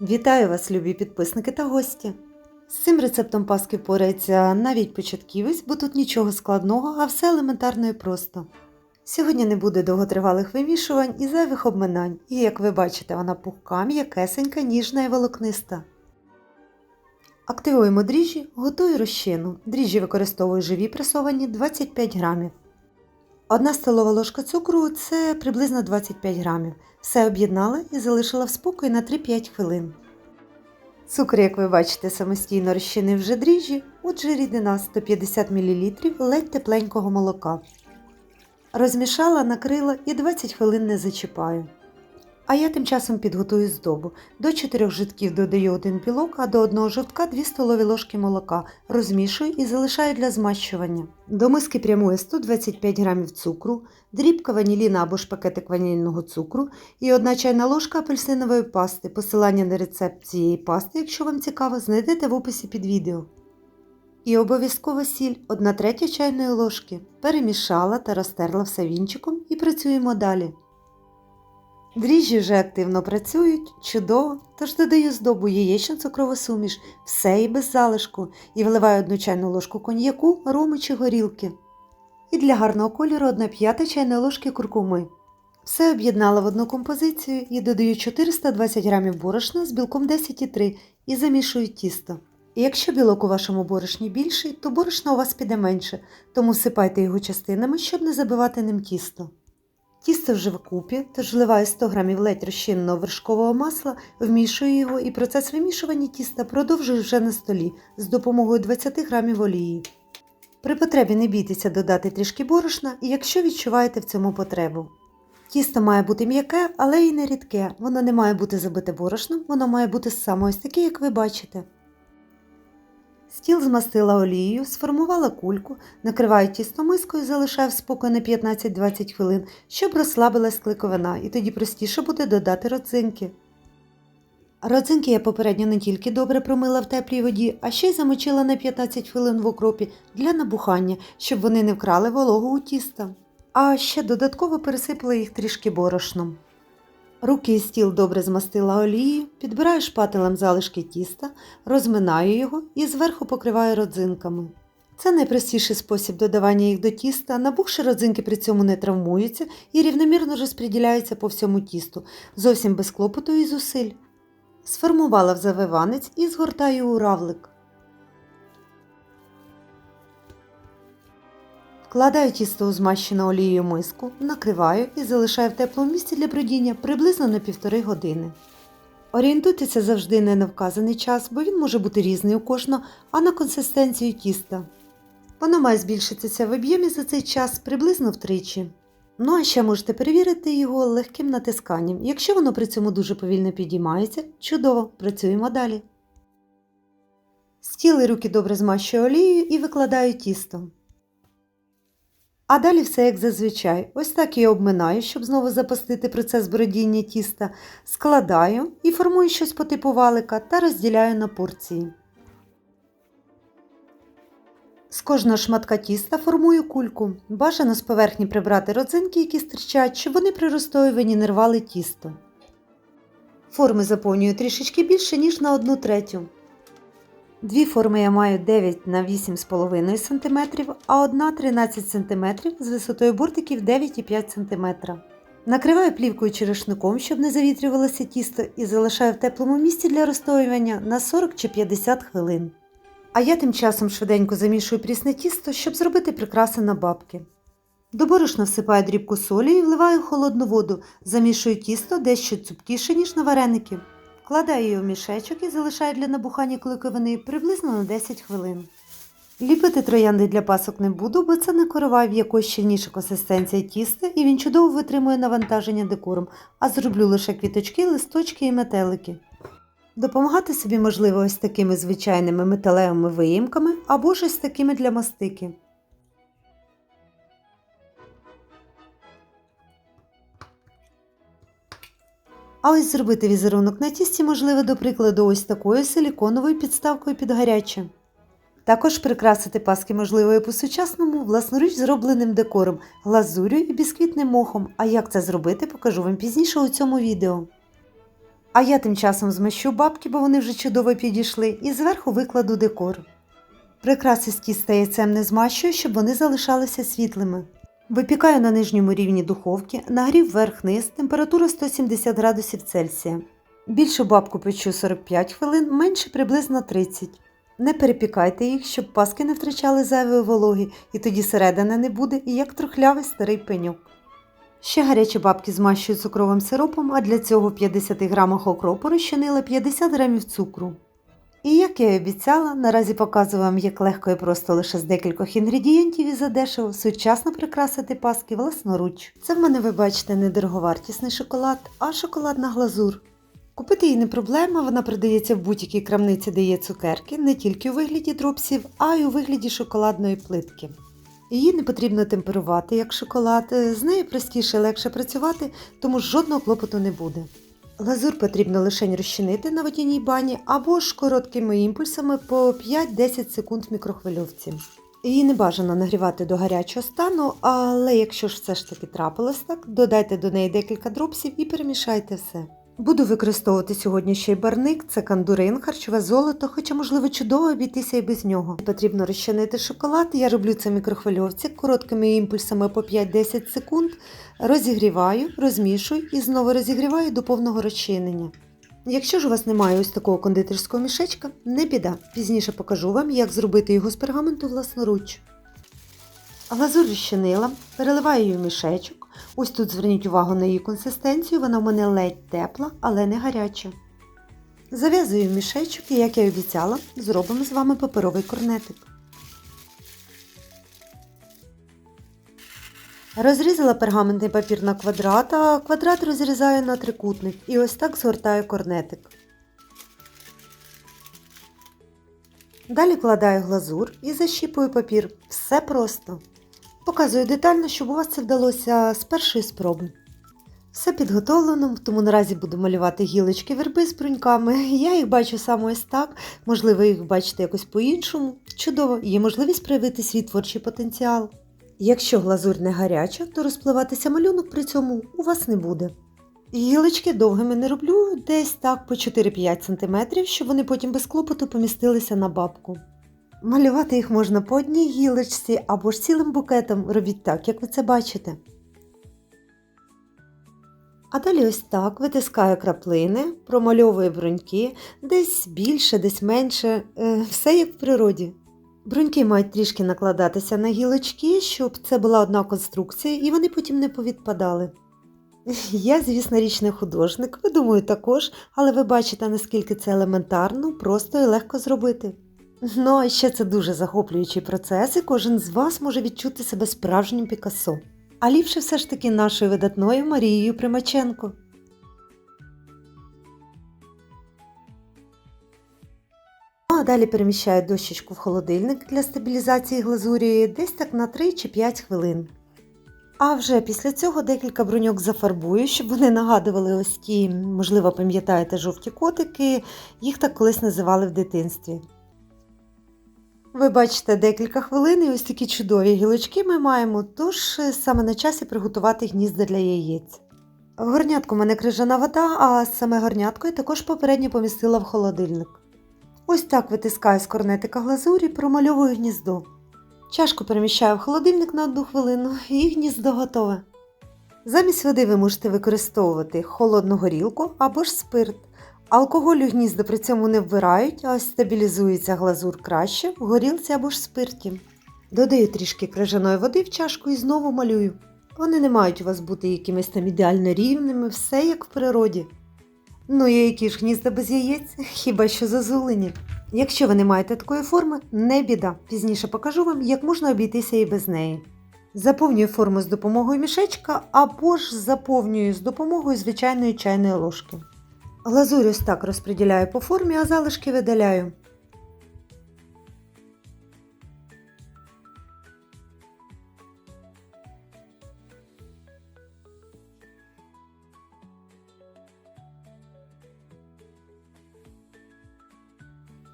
Вітаю вас, любі підписники та гості! З цим рецептом паски впорається навіть початківець, бо тут нічого складного, а все елементарно і просто. Сьогодні не буде довготривалих вимішувань і зайвих обминань, і як ви бачите, вона пухка, м'якесенька, ніжна і волокниста. Активуємо дріжджі, готую розчину. Дріжджі використовую живі пресовані 25 грамів. Одна столова ложка цукру це приблизно 25 грамів. Все об'єднала і залишила в спокій на 3-5 хвилин. Цукор, як ви бачите, самостійно розчинив вже дріжджі, отже рідина 150 мл ледь тепленького молока. Розмішала, накрила і 20 хвилин не зачіпаю. А я тим часом підготую здобу. До 4 житків додаю один білок, а до одного жовтка 2 столові ложки молока. Розмішую і залишаю для змащування. До миски прямує 125 г цукру, дрібка ваніліна або ж пакетик ванільного цукру і 1 чайна ложка апельсинової пасти. Посилання на рецепт цієї пасти, якщо вам цікаво, знайдете в описі під відео. І обов'язково сіль 1 третя чайної ложки. Перемішала та розтерла все вінчиком і працюємо далі. Дріжджі вже активно працюють, чудово, тож додаю здобу яєчну цукрову суміш, все і без залишку, і вливаю одну чайну ложку коньяку, роми чи горілки. І для гарного кольору 1 п'ята чайної ложки куркуми. Все об'єднала в одну композицію і додаю 420 г борошна з білком 10,3 і замішую тісто. І якщо білок у вашому борошні більший, то борошна у вас піде менше, тому сипайте його частинами, щоб не забивати ним тісто. Тісто вже вкупі, тож вливаю 100 г ледь розчиненого вершкового масла, вмішую його і процес вимішування тіста продовжую вже на столі з допомогою 20 г олії. При потребі не бійтеся додати трішки борошна, якщо відчуваєте в цьому потребу. Тісто має бути м'яке, але й не рідке. Воно не має бути забите борошном, воно має бути саме ось таке, як ви бачите. Стіл змастила олією, сформувала кульку, накриваю тісто мискою, залишаю в спокій на 15-20 хвилин, щоб розслабилась кликовина, і тоді простіше буде додати родзинки. Родзинки я попередньо не тільки добре промила в теплій воді, а ще й замочила на 15 хвилин в окропі для набухання, щоб вони не вкрали вологу у тіста. А ще додатково пересипала їх трішки борошном. Руки і стіл добре змастила олією, підбираю шпателем залишки тіста, розминаю його і зверху покриваю родзинками. Це найпростіший спосіб додавання їх до тіста, набухші родзинки при цьому не травмуються і рівномірно розподіляються по всьому тісту, зовсім без клопоту і зусиль. Сформувала в завиванець і згортаю у равлик. Вкладаю тісто у змащену олією миску, накриваю і залишаю в теплому місці для бродіння приблизно на півтори години. Орієнтуйтеся завжди не на вказаний час, бо він може бути різний у кожного, а на консистенцію тіста. Воно має збільшитися в об'ємі за цей час приблизно втричі. Ну а ще можете перевірити його легким натисканням. Якщо воно при цьому дуже повільно підіймається, чудово, працюємо далі. Стіли руки добре змащую олією і викладаю тісто. А далі все як зазвичай. Ось так я обминаю, щоб знову запустити процес бродіння тіста, складаю і формую щось по типу валика та розділяю на порції. З кожного шматка тіста формую кульку. Бажано з поверхні прибрати родзинки, які стирчать, щоб вони при розстоюванні не рвали тісто. Форми заповнюю трішечки більше, ніж на 1 третю. Дві форми я маю 9 на 8,5 см, а одна 13 см з висотою бортиків 9,5 см. Накриваю плівкою чи рушником, щоб не завітрювалося тісто, і залишаю в теплому місці для розстоювання на 40 чи 50 хвилин. А я тим часом швиденько замішую прісне тісто, щоб зробити прикраси на бабки. До борошна всипаю дрібку солі і вливаю холодну воду, замішую тісто дещо цупкіше, ніж на вареники. Вкладаю її в мішечок і залишаю для набухання кликовини приблизно на 10 хвилин. Ліпити троянди для пасок не буду, бо це не коровай, в якої щільніша консистенція тіста і він чудово витримує навантаження декором, а зроблю лише квіточки, листочки і метелики. Допомагати собі можливо ось такими звичайними металевими виїмками або ж ось такими для мастики. А ось зробити візерунок на тісті можливо, до прикладу, ось такою силіконовою підставкою під гаряче. Також прикрасити паски можливо і по-сучасному власноруч зробленим декором, глазурю і бісквітним мохом. А як це зробити, покажу вам пізніше у цьому відео. А я тим часом змащу бабки, бо вони вже чудово підійшли, і зверху викладу декор. Прикраси з тіста яйцем не змащую, щоб вони залишалися світлими. Випікаю на нижньому рівні духовки, нагрів верх-низ, температура 170 градусів Цельсія. Більшу бабку печу 45 хвилин, менше приблизно 30. Не перепікайте їх, щоб паски не втрачали зайвої вологи, і тоді середина не буде, і як трухлявий старий пеньок. Ще гарячі бабки змащую цукровим сиропом, а для цього в 50 грамах окропу розчинила 50 грамів цукру. І як я й обіцяла, наразі показую вам, як легко і просто лише з декількох інгредієнтів і задешево сучасно прикрасити паски власноруч. Це в мене, ви бачите, не дороговартісний шоколад, а шоколадна глазур. Купити її не проблема, вона продається в будь-якій крамниці, де є цукерки, не тільки у вигляді дропсів, а й у вигляді шоколадної плитки. Її не потрібно темперувати як шоколад, з нею простіше і легше працювати, тому жодного клопоту не буде. Глазур потрібно лише розчинити на водяній бані або ж короткими імпульсами по 5-10 секунд в мікрохвильовці. Її не бажано нагрівати до гарячого стану, але якщо ж все ж таки трапилось так, додайте до неї декілька дропсів і перемішайте все. Буду використовувати сьогодні ще й барник, це кандурин, харчове золото, хоча, можливо, чудово обійтися і без нього. Потрібно розчинити шоколад. Я роблю це мікрохвильовці короткими імпульсами по 5-10 секунд. Розігріваю, розмішую і знову розігріваю до повного розчинення. Якщо ж у вас немає ось такого кондитерського мішечка, не біда. Пізніше покажу вам, як зробити його з пергаменту власноруч. Глазур розчинила, переливаю її в мішечок. Ось тут зверніть увагу на її консистенцію, вона в мене ледь тепла, але не гаряча. Зав'язую мішечок і, як я й обіцяла, зробимо з вами паперовий корнетик. Розрізала пергаментний папір на квадрат, а квадрат розрізаю на трикутник і ось так згортаю корнетик. Далі вкладаю глазур і защіпую папір. Все просто. Показую детально, щоб у вас це вдалося з першої спроби. Все підготовлено, тому наразі буду малювати гілочки верби з бруньками. Я їх бачу саме ось так, можливо, їх бачите якось по-іншому. Чудово, є можливість проявити свій творчий потенціал. Якщо глазурь не гаряча, то розпливатися малюнок при цьому у вас не буде. Гілочки довгими не роблю, десь так по 4-5 см, щоб вони потім без клопоту помістилися на бабку. Малювати їх можна по одній гілочці або ж цілим букетом, робіть так, як ви це бачите. А далі ось так витискаю краплини, промальовую бруньки, десь більше, десь менше, е, все як в природі. Бруньки мають трішки накладатися на гілочки, щоб це була одна конструкція і вони потім не повідпадали. Я, звісно, річ не художник, ви думаю, також, але ви бачите, наскільки це елементарно, просто і легко зробити. Ну, а ще це дуже захоплюючий процес, і кожен з вас може відчути себе справжнім Пікассо. А ліпше все ж таки нашою видатною Марією Примаченко. Ну, а далі переміщаю дощечку в холодильник для стабілізації глазурі десь так на 3 чи 5 хвилин. А вже після цього декілька бруньок зафарбую, щоб вони нагадували ось ті, можливо, пам'ятаєте, жовті котики, їх так колись називали в дитинстві. Ви бачите декілька хвилин і ось такі чудові гілочки ми маємо, тож е, саме на часі приготувати гнізда для яєць. В горнятку в мене крижана вода, а саме горнятко я також попередньо помістила в холодильник. Ось так витискаю з корнетика глазурі, промальовую гніздо. Чашку переміщаю в холодильник на одну хвилину і гніздо готове. Замість води ви можете використовувати холодну горілку або ж спирт. Алкоголь у гнізда при цьому не вбирають, а стабілізується глазур краще в горілці або ж спирті. Додаю трішки крижаної води в чашку і знову малюю. Вони не мають у вас бути якимись там ідеально рівними, все як в природі. Ну і які ж гнізда без яєць, хіба що зазулені. Якщо ви не маєте такої форми, не біда. Пізніше покажу вам, як можна обійтися і без неї. Заповнюю форму з допомогою мішечка або ж заповнюю з допомогою звичайної чайної ложки. Глазурь ось так розподіляю по формі, а залишки видаляю.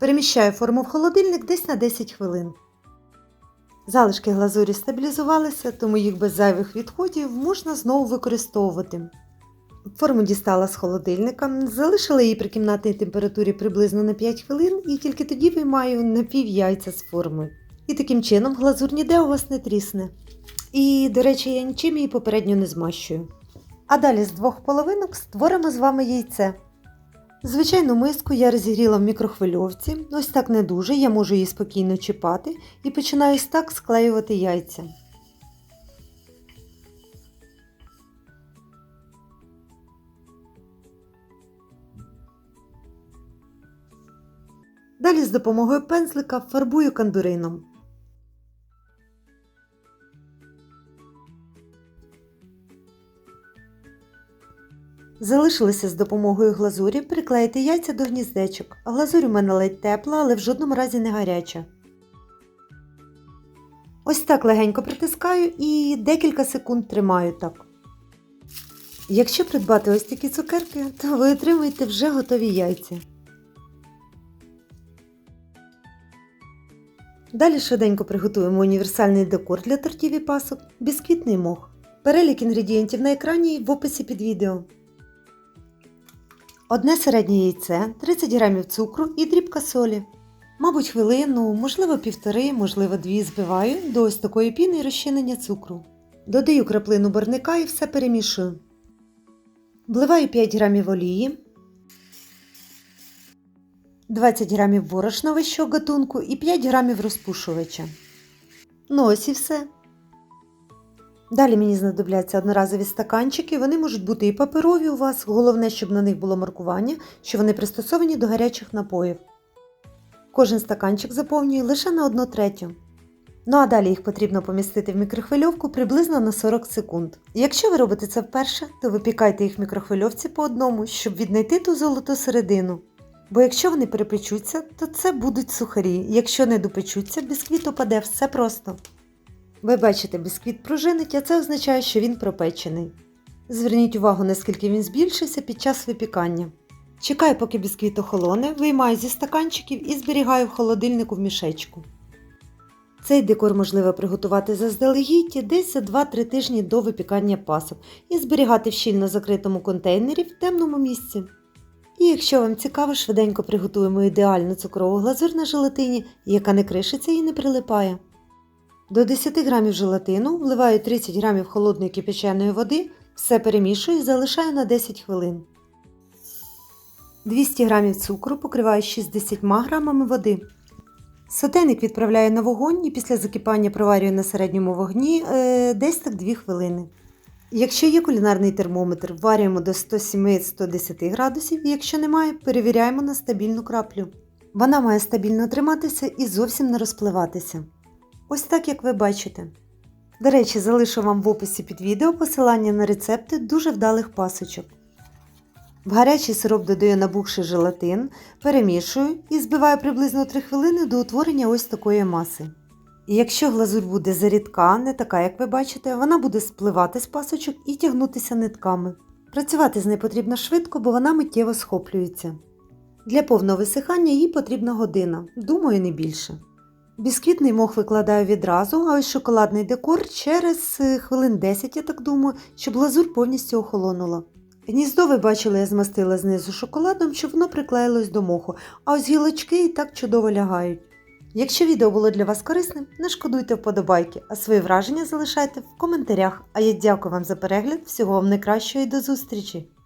Переміщаю форму в холодильник десь на 10 хвилин. Залишки глазурі стабілізувалися, тому їх без зайвих відходів можна знову використовувати. Форму дістала з холодильника, залишила її при кімнатній температурі приблизно на 5 хвилин і тільки тоді виймаю напів яйця з форми. І таким чином глазур ніде у вас не трісне. І, до речі, я нічим її попередньо не змащую. А далі з двох половинок створимо з вами яйце. Звичайну миску я розігріла в мікрохвильовці, ось так не дуже, я можу її спокійно чіпати і починаю ось так склеювати яйця. Далі з допомогою пензлика фарбую кандурином. Залишилося з допомогою глазурі приклеїти яйця до гніздечок. Глазурь у мене ледь тепла, але в жодному разі не гаряча. Ось так легенько притискаю і декілька секунд тримаю так. Якщо придбати ось такі цукерки, то ви отримаєте вже готові яйця. Далі швиденько приготуємо універсальний декор для тортів і пасок бісквітний мох. Перелік інгредієнтів на екрані в описі під відео. Одне середнє яйце, 30 г цукру і дрібка солі. Мабуть, хвилину, можливо, півтори, можливо, дві збиваю до ось такої піни і розчинення цукру. Додаю краплину барника і все перемішую. Вливаю 5 г олії, 20 г борошна вищого гатунку і 5 г розпушувача. Ну ось і все. Далі мені знадобляться одноразові стаканчики, вони можуть бути і паперові у вас, головне, щоб на них було маркування, що вони пристосовані до гарячих напоїв. Кожен стаканчик заповнюю лише на 1 третю. Ну а далі їх потрібно помістити в мікрохвильовку приблизно на 40 секунд. Якщо ви робите це вперше, то випікайте їх в мікрохвильовці по одному, щоб віднайти ту золоту середину. Бо якщо вони перепечуться, то це будуть сухарі. Якщо не допечуться, бісквіт опаде все просто. Ви бачите, бісквіт пружинить, а це означає, що він пропечений. Зверніть увагу, наскільки він збільшився під час випікання. Чекаю, поки бісквіт охолоне, виймаю зі стаканчиків і зберігаю в холодильнику в мішечку. Цей декор можливо приготувати заздалегідь десь за 2-3 тижні до випікання пасок і зберігати в щільно закритому контейнері в темному місці. І якщо вам цікаво, швиденько приготуємо ідеальну цукрову глазур на желатині, яка не кришиться і не прилипає. До 10 г желатину вливаю 30 г холодної кипяченої води, все перемішую і залишаю на 10 хвилин. 200 г цукру покриваю 60 г води. Сотейник відправляю на вогонь і після закипання проварюю на середньому вогні е, десь так 2 хвилини. Якщо є кулінарний термометр, варюємо до 107-110 градусів, якщо немає, перевіряємо на стабільну краплю. Вона має стабільно триматися і зовсім не розпливатися. Ось так як ви бачите. До речі, залишу вам в описі під відео посилання на рецепти дуже вдалих пасочок. В гарячий сироп додаю набухший желатин, перемішую і збиваю приблизно 3 хвилини до утворення ось такої маси. Якщо глазурь буде зарідка, не така, як ви бачите, вона буде спливати з пасочок і тягнутися нитками. Працювати з нею потрібно швидко, бо вона миттєво схоплюється. Для повного висихання їй потрібна година, думаю, не більше. Бісквітний мох викладаю відразу, а ось шоколадний декор через е, хвилин 10, я так думаю, щоб глазур повністю охолонула. Гніздо, ви бачили, я змастила знизу шоколадом, щоб воно приклеїлось до моху, а ось гілочки і так чудово лягають. Якщо відео було для вас корисним, не шкодуйте вподобайки, а свої враження залишайте в коментарях. А я дякую вам за перегляд, всього вам найкращого і до зустрічі!